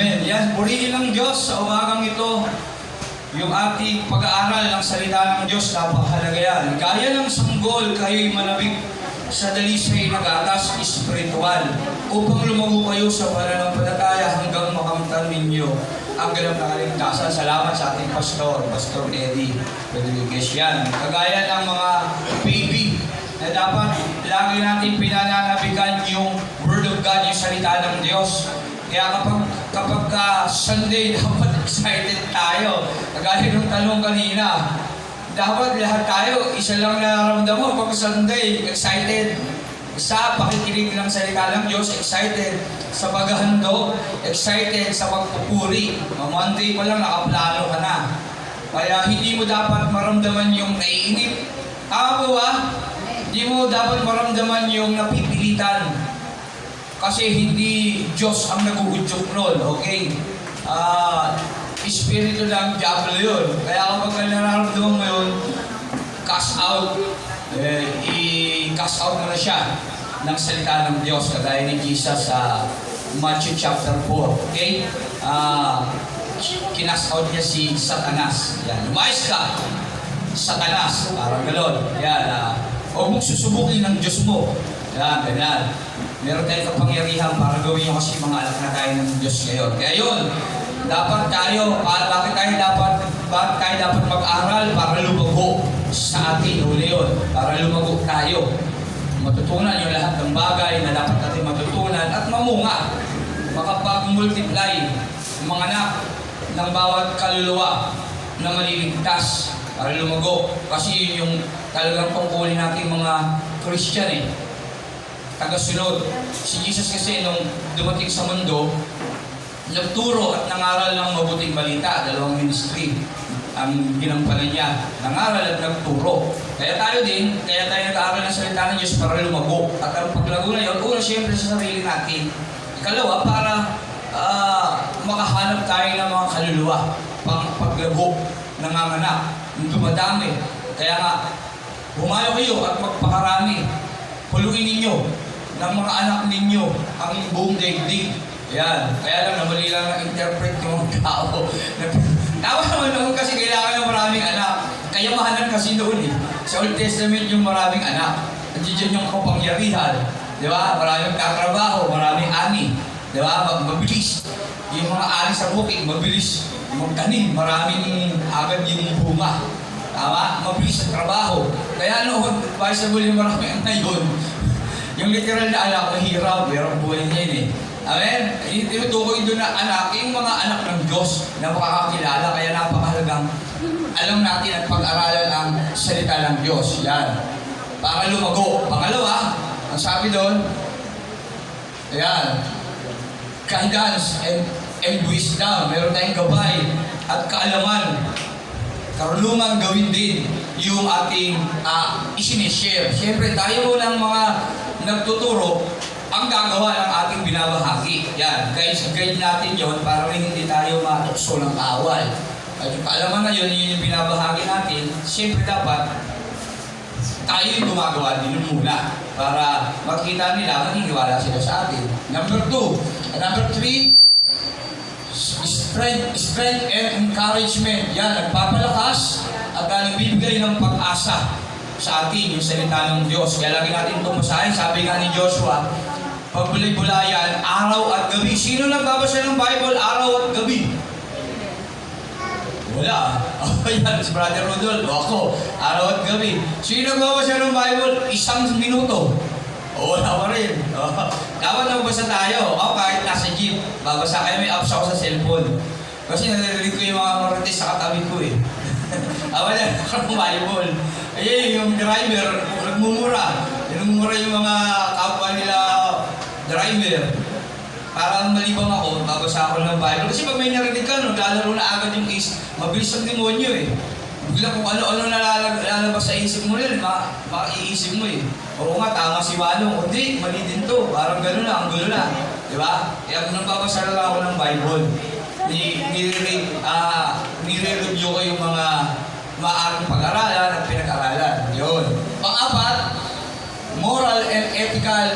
Amen. Yan, purihin ng Diyos sa umagang ito. Yung ating pag-aaral ng salita ng Diyos, napakahalaga yan. Gaya ng sanggol, kayo'y manabik sa dalisay na gatas espiritual upang lumago kayo sa pananampalataya hanggang makamtan ninyo ang ganap na kaligtasan. Salamat sa ating pastor, Pastor Eddie Rodriguez yan. Kagaya ng mga baby na dapat lagi natin pinananabigan yung Word of God, yung salita ng Diyos. Kaya kapag, kapag ah, Sunday, dapat excited tayo. Kagaya ng tanong kanina, dapat lahat tayo, isa lang nararamdaman pag Sunday, excited. Sa pakikinig ng salita ng Diyos, excited. Sa paghahandog, excited sa pagpupuri. Monday pa lang, nakaplano ka na. Kaya hindi mo dapat maramdaman yung naiinip. Tama ba? Hindi mo dapat maramdaman yung napipilitan. Kasi hindi Diyos ang nagugudyok nun, okay? Ah, espiritu ng Diablo yun. Kaya kapag nararamdaman mo yun, cast out, eh, i-cast out mo na siya ng salita ng Diyos, kagaya ni Jesus sa Matthew chapter 4, okay? Ah, kinast out niya si Satanas. Yan, lumayas ka! Satanas, parang gano'n. Yan, ah, huwag mong susubukin ng Diyos mo. Yan, ganyan. Meron tayong kapangyarihan para gawin yung kasi mga anak na tayo ng Diyos ngayon. Kaya yun, dapat tayo, pa- bakit tayo dapat, bakit tayo dapat mag-aral para lumago sa atin, uli yun, para lumago tayo. Matutunan yung lahat ng bagay na dapat natin matutunan at mamunga. Makapag-multiply mga anak ng bawat kaluluwa na maliligtas para lumago. Kasi yun yung talagang tungkulin natin mga Christian eh tagasunod. Si Jesus kasi nung dumating sa mundo, nagturo at nangaral ng mabuting balita, dalawang ministry ang ginampanan niya. Nangaral at nagturo. Kaya tayo din, kaya tayo nag-aaral ng salita ng Diyos para lumago. At ang paglago na yun, una siyempre sa sarili natin. Ikalawa, para ah, makahanap tayo ng mga kaluluwa, pang paglago, nanganganak, dumadami. Kaya nga, humayo kayo at magpakarami. Puluin ninyo ng mga anak ninyo ang buong daigdig. Yan. Kaya lang, namali lang na-interpret yung mga tao. Tama naman noon kasi kailangan ng maraming anak. Kayamahanan kasi noon eh. Sa Old Testament yung maraming anak. Nandiyan yung kapangyarihan. Di ba? Maraming katrabaho, maraming ani. Di ba? Mag- Mabilis. Yung mga ani sa bukid, mabilis magtanim. Maraming agad yung bunga. Tama? Mabilis ang trabaho. Kaya noon, advisable yung maraming yun. Yung literal na anak, mahirap, pero buhay niya yun eh. Amen? Tinutukoy doon na anak, yung mga anak ng Diyos na makakakilala, kaya napakahalagang alam natin at pag-aralan ang salita ng Diyos. Yan. Para lumago. Pangalawa, ang sabi doon, ayan, guidance and, and wisdom. Meron tayong gabay at kaalaman. Karunungan gawin din yung ating uh, isinishare. Siyempre, tayo mo ng mga nagtuturo ang gagawa ng ating binabahagi. Yan, guys, guide natin yon para rin hindi tayo matukso ng kawal. At yung kaalaman na yun, yun yung binabahagi natin, siyempre dapat tayo yung gumagawa din muna para makita nila, maniniwala sila sa atin. Number two. Number three, strength, strength and encouragement. Yan, nagpapalakas at nagbibigay ng pag-asa sa atin yung salita ng Diyos. Kaya lagi natin itong masahin. Sabi nga ni Joshua, pagbulay-bulayan, araw at gabi. Sino nagbabasa ng Bible araw at gabi? Wala. Oh, yan, si Brother Rodolfo. Ako, araw at gabi. Sino nagbabasa ng Bible? Isang minuto. O, wala pa rin. Oh, dapat nagbasa tayo. O, kahit nasa jeep, babasa kayo, may apps ako sa cellphone. Kasi naririnig ko yung mga marites sa katabi ko eh. Awa na, ng Bible. Ayun, yung driver, nagmumura. Nagmumura yung mga kapwa nila driver. Para malibang ako, babasa ako ng Bible. Kasi pag may narinig ka, no, lalaro na agad yung is, mabilis ang demonyo eh. Bigla kung ano-ano nalalag- lalabas sa isip mo rin, ma maiisip mo eh. Oo nga, tama si Manong. Hindi, mali din to. Parang gano'n na, ang gulo na. Di ba? Kaya kung nagbabasa lang ako ng Bible, ni nire ah nire-review ko yung mga maaaring pag-aralan at pinag-aralan. Yun. Pang-apat, moral and ethical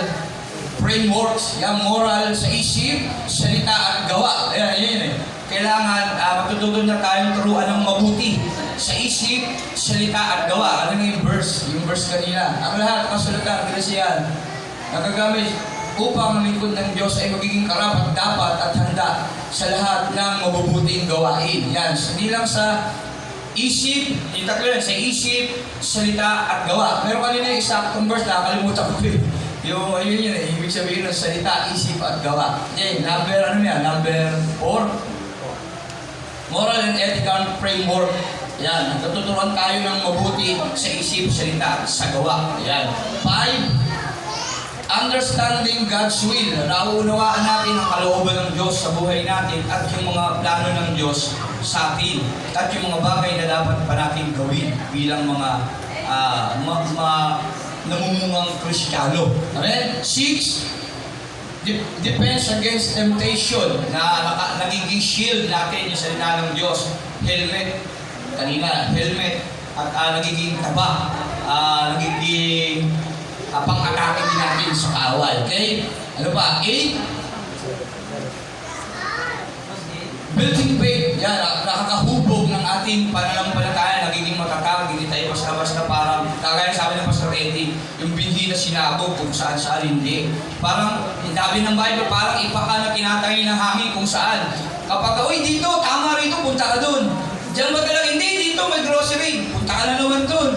frameworks, yung moral sa isip, salita at gawa. Ayan, yun eh. Kailangan uh, matututo na tayong turuan ng mabuti sa isip, salita at gawa. Ano yung verse? Yung verse kanina. Ang lahat, kasulatan, Grecian, nagagamit upang ang lingkod ng Diyos ay magiging karapat dapat at handa sa lahat ng mabubuting gawain. Yan, hindi lang sa isip, itatlo yan, sa isip, salita at gawa. Pero kanina yung exactong verse, nakakalimutan ko yun. Yung, ayun yun eh, ibig sabihin ng salita, isip at gawa. Okay, number, ano yan, number 4. Moral and ethical framework. Yan, natuturuan tayo ng mabuti sa isip, salita at sa gawa. Yan. Five, understanding God's will. Nauunawaan natin ang kalooban ng Diyos sa buhay natin at yung mga plano ng Diyos sa atin at yung mga bagay na dapat pa natin gawin bilang mga ah, ma, namumungang Kristiyano. Amen? Six, de- defense against temptation na naka, nagiging shield natin yung salita ng Diyos. Helmet, kanina, helmet, at ah, nagiging taba, ah, nagiging uh, pang-atake din natin sa kaaway. Okay? Ano pa? Eight, building faith. Yan, nak- nakakahubog ng ating pananampalataya, nagiging matatag, hindi tayo basta-basta parang, kagaya sabi ng Pastor Eddie, yung binhi na sinabog kung saan saan hindi. Parang, sabi ng Bible, parang ipaka na tinatay ng hangin kung saan. Kapag, uy, dito, tama rito, punta ka dun. Diyan ba talaga? Hindi, dito may grocery. Punta ka na naman dun.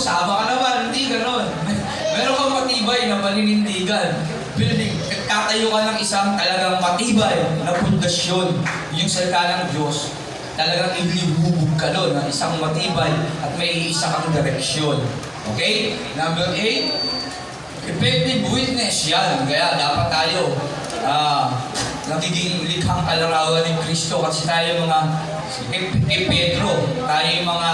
Sama ka naman. Hindi, ganon. Meron kang matibay na paninindigan. Building, tatayo ka ng isang talagang matibay na pundasyon. Yung salita ng Diyos, talagang inihubog ka doon ng isang matibay at may isa kang direksyon. Okay? Number eight, effective witness yan. Kaya dapat tayo ah nagiging likhang kalarawan ni Kristo kasi tayo mga kay Pedro, tayo yung mga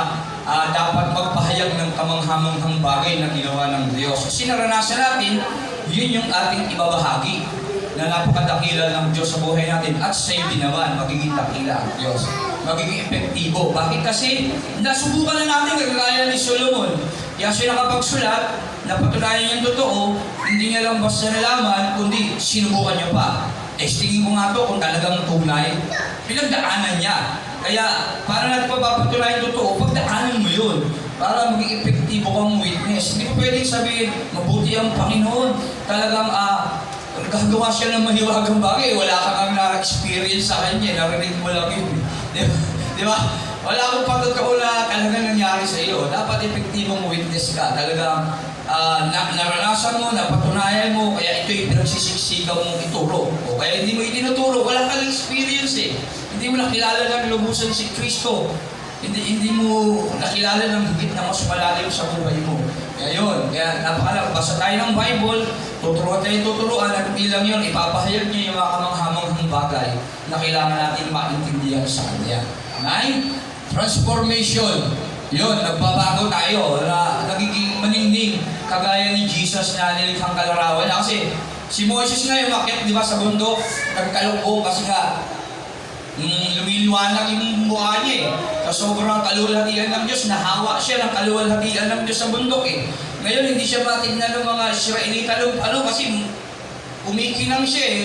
ah, dapat magpahayag ng kamanghamanghang bagay na ginawa ng Diyos. Kasi naranasan natin, yun yung ating ibabahagi na napakadakila ng Diyos sa buhay natin at sa iyo din naman magiging dakila ang Diyos. Magiging epektibo. Bakit? Kasi nasubukan na natin kagaya ni Solomon. Kaya siya nakapagsulat, napatunayan yung totoo, hindi niya lang basta nalaman, kundi sinubukan niya pa. Testingin ko nga to kung talagang tunay. Pinagdaanan niya. Kaya, para natin papapatunayan yung totoo, pagdaanan mo yun. Para maging epektibo kang witness. Hindi ko pwedeng sabihin, mabuti ang Panginoon. Talagang, ah, gagawa siya ng mahiwagang bagay. Wala ka kang na-experience sa kanya. Narinig mo lang yun. Di ba? Di ba? Wala akong pagkakao na talagang nangyari sa iyo. Dapat epektibong witness ka. Talagang ah, na, naranasan mo, napatunayan mo, kaya ito yung pinagsisiksigaw mong ituro. O kaya hindi mo itinuturo, wala kang experience eh. Hindi mo nakilala ng lubusan si Kristo. Hindi hindi mo nakilala ng higit na mas malalim sa buhay mo. Yun, kaya napakala, basa tayo ng Bible, tuturuan tayo tuturuan at bilang yun, ipapahayag niya yung mga kamanghamanghang bagay na kailangan natin maintindihan sa Kanya. Nine, transformation. Yun, nagbabago tayo na nagiging maningning kagaya ni Jesus na nilikhang kalarawan. Kasi si Moses nga yung umakyat, di ba, sa bundok, nagkalungkong kasi nga Mm, lumiliwanag yung mukha niya eh. Sa sobrang kaluwalhatian ng Diyos, nahawa siya ng kaluwalhatian ng Diyos sa bundok eh. Ngayon, hindi siya matignan ng mga Israelita nung ano kasi umikinang siya eh.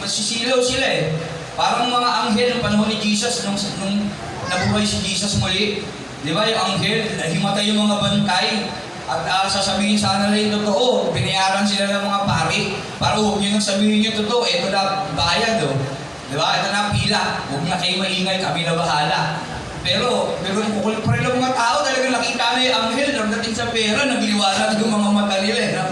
Masisilaw sila eh. Parang mga anghel ng panahon ni Jesus nung, nung nabuhay si Jesus muli. Di ba yung anghel, nahimatay yung mga bantay. At ah, sasabihin sana nila yung totoo. Binayaran sila ng mga pari. Para huwag nyo nang sabihin yung totoo. Ito na bayad oh. Di ba? Ito na pila. Huwag na kayo maingay, kami na bahala. Pero, pero kukulit pa rin ng mga tao, talagang nakita na yung anghel, nagdating sa pera, nagliwanag yung mga mata nila. Eh, no?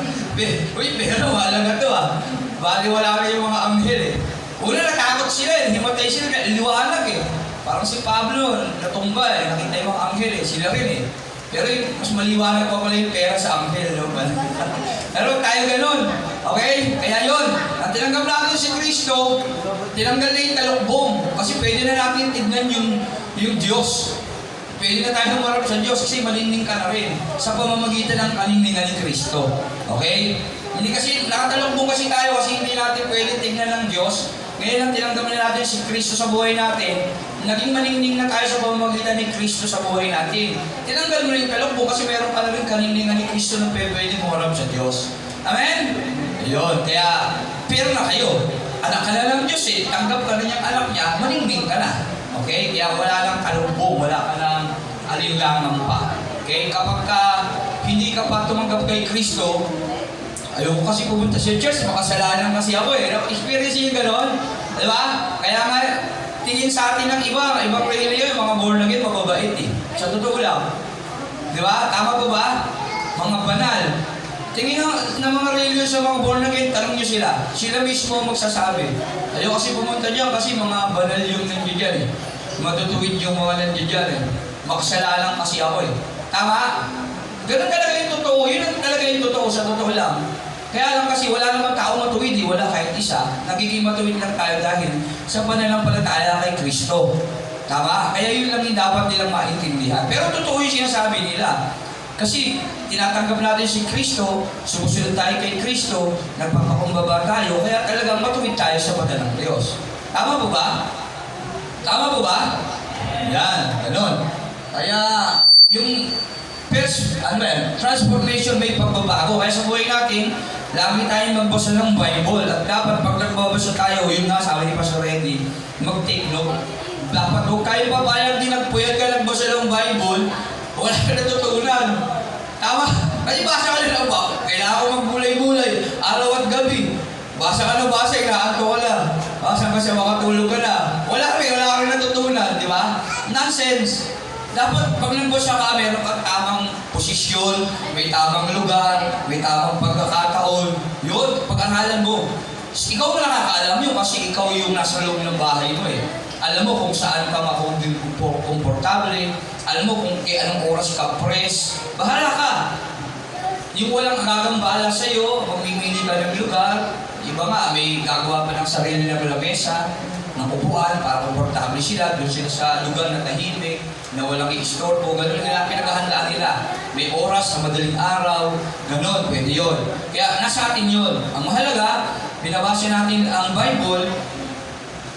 Uy, pera, wala na to ah. Bali wala na yung mga anghel eh. Una, natakot sila eh. Himatay sila, liwanag eh. Parang si Pablo, natumba eh. Nakita yung mga anghel eh. Sila rin eh. Pero yung, mas maliwanag pa pala yung pera sa anghel. No? Pero tayo ganun. Okay? Kaya yun. At tinanggap natin si Kristo, tinanggal na yung talukbong. Kasi pwede na natin tignan yung, yung Diyos. Pwede na tayo humarap sa Diyos kasi malingning ka na rin sa pamamagitan ng kalingningan ni Kristo. Okay? Hindi kasi, nakatalukbong kasi tayo kasi hindi natin pwede tignan ng Diyos ngayon ang tinanggap na natin si Kristo sa buhay natin, naging maningning na tayo sa pamamagitan ni Kristo sa buhay natin. Tinanggal mo na yung kalugbo kasi meron ka na rin kaningningan ni Kristo na pwede mo harap sa Diyos. Amen? Ayun, kaya, pero kayo. Anak ka na ng Diyos eh, tanggap ka na niyang anak niya, maningning ka na. Okay? Kaya wala lang kalugbo, wala ka lang alinlangan pa. Okay? Kapag ka, hindi ka pa tumanggap kay Kristo, Ayoko kasi pumunta sa church, makasalanan kasi ako eh. Experience yung gano'n. Di ba? Kaya nga, tingin sa atin ng iba, ibang religion, mga born again, mababait eh. Sa totoo lang. Di ba? Tama po ba? Mga banal. Tingin ng, ng mga religion sa mga born again, tanong nyo sila. Sila mismo magsasabi. Ayoko kasi pumunta dyan kasi mga banal yung nandiyan dyan eh. Matutuwid yung mga nandiyan dyan eh. Makasalanan kasi ako eh. Tama? Ganun talaga yung totoo. Yun ang talaga yung totoo sa totoo lang. Kaya lang kasi wala naman tao matuwid, eh. wala kahit isa. Nagiging matuwid lang tayo dahil sa pananampalataya kay Kristo. Tama? Kaya yun lang yung dapat nilang maintindihan. Pero totoo yung sinasabi nila. Kasi tinatanggap natin si Kristo, sumusunod tayo kay Kristo, nagpapakumbaba tayo, kaya talagang matuwid tayo sa mata ng Diyos. Tama po ba? Tama po ba? Yan, ganun. Kaya yung first, ano ba yan, transformation may pagbabago. Kaya sa buhay natin, lagi tayong magbasa ng Bible. At dapat pag nagbabasa tayo, yun nga sabi ni Pastor Eddie, mag-take note. Dapat huwag kayo papayag din nagpuyag ka nagbasa ng Bible, wala ka natutunan. Tama? Kasi basa ka lang ba? Kailangan ko magbulay-bulay, araw at gabi. Basa ka na basa, inaanto ka lang. Basa ka makatulog ka na. Wala kami, wala kami natutunan, di ba? Nonsense. Dapat pag nagbasa ka, meron kang tamang posisyon, may tamang lugar, may tamang pagkakataon. Yun, pag-aralan mo. Ikaw mo nakakaalam yun kasi ikaw yung nasa loob ng bahay mo eh. Alam mo kung saan ka makomportable, alam mo kung kay anong oras ka press. Bahala ka. Yung walang gagambala sa'yo, mamimili ka ng lugar, iba nga, may gagawa pa ng sarili na lamesa, ng upuan para komportable sila, doon sila sa lugar na tahimik, na walang i-istorbo, ganun nila pinaghahandaan nila. May oras sa madaling araw, ganun, pwede yun. Kaya nasa atin yun. Ang mahalaga, binabasa natin ang Bible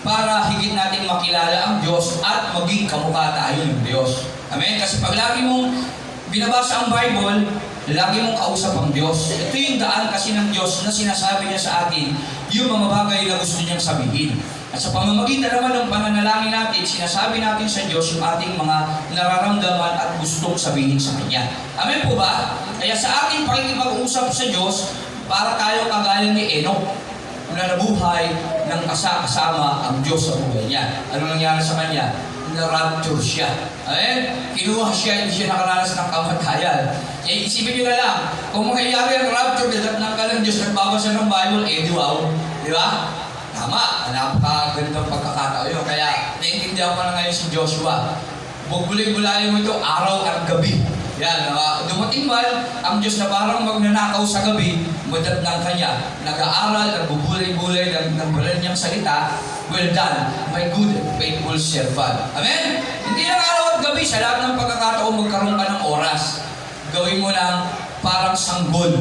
para higit natin makilala ang Diyos at maging kamukha tayo ng Diyos. Amen? Kasi pag lagi mong binabasa ang Bible, lagi mong kausap ang Diyos. Ito yung daan kasi ng Diyos na sinasabi niya sa atin yung mga bagay na gusto niyang sabihin. At sa pamamagitan naman ng pananalangin natin, sinasabi natin sa Diyos yung ating mga nararamdaman at gustong sabihin sa Kanya. Amen po ba? Kaya sa ating pakikipag-usap sa Diyos, para tayo kagaya ni Enoch, na nabuhay ng kasama ang Diyos sa buhay niya. Ano nangyari sa kanya? Na-rapture siya. Amen? Kinuha siya, hindi siya nakaranas ng kamatayan. Eh, isipin nyo na lang, kung mangyayari ang rapture, dadat ka ng Diyos, nagbabasa ng Bible, eh di wow. Di ba? Tama, napakagandang pagkakataon yun. Kaya, naiintindihan ko na ngayon si Joshua. Bugulay-gulayin mo ito araw at gabi. Yan, uh, dumating man ang Diyos na parang magnanakaw sa gabi, madat ng kanya, nag-aaral, nagbubulay-bulay ng, ng niyang salita, well done, my good and faithful servant. Amen? Hindi lang araw at gabi, sa lahat ng pagkakataon magkaroon ka ng oras. Gawin mo ng parang sanggol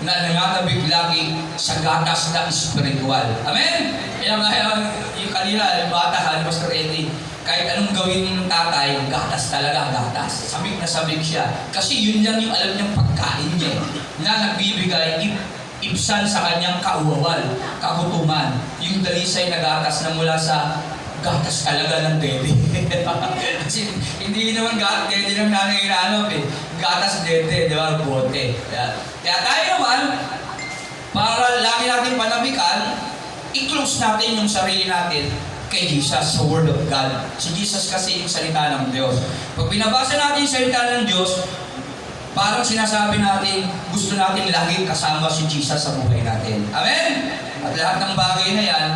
na nanganabig lagi sa gatas na espiritual. Amen? Kaya nga yung, yung kanina, yung bata, Pastor Eddie, kahit anong gawin ng tatay, gatas talaga, gatas. Sabik na sabik siya. Kasi yun lang yung alam niyang pagkain niya na nagbibigay ip ibsan sa kanyang kauwawal, kagutuman. Yung dalisay na gatas na mula sa gatas talaga ng dede. Kasi hindi naman gatas dede ng nanay inaanap eh. Gatas dede, di ba? Bote. Kaya, kaya tayo naman, para lagi natin panamikan, i-close natin yung sarili natin kay Jesus sa Word of God. Si Jesus kasi yung salita ng Diyos. Pag binabasa natin yung salita ng Diyos, parang sinasabi natin, gusto natin lagi kasama si Jesus sa buhay natin. Amen? At lahat ng bagay na yan,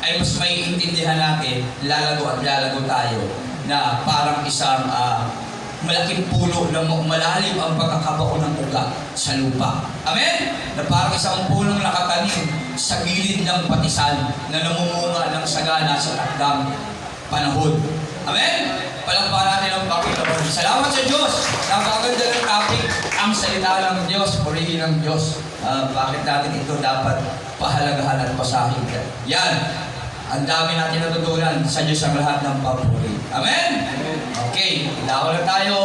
ay mas may intindihan natin, lalago at lalago tayo na parang isang ah, malaking puno na malalim ang pagkakabaon ng ugat sa lupa. Amen? Na parang isang punong nakatanim sa gilid ng patisan na namumunga ng sagana sa takdang panahon. Amen? Palakpakan natin ang Panginoon. Salamat sa Diyos. Napakaganda ng topic, ang salita ng Diyos, purihin ng Diyos. Ah, bakit natin ito dapat pahalagahan at pasakitan. Yan. Ang dami natin natutunan sa Diyos ang lahat ng papuri. Amen? Okay, dako na tayo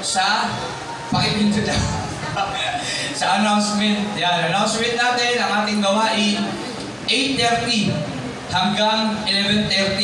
sa pakipinto na. sa announcement. Yan, announcement natin ang ating gawain 8.30 hanggang 11.30.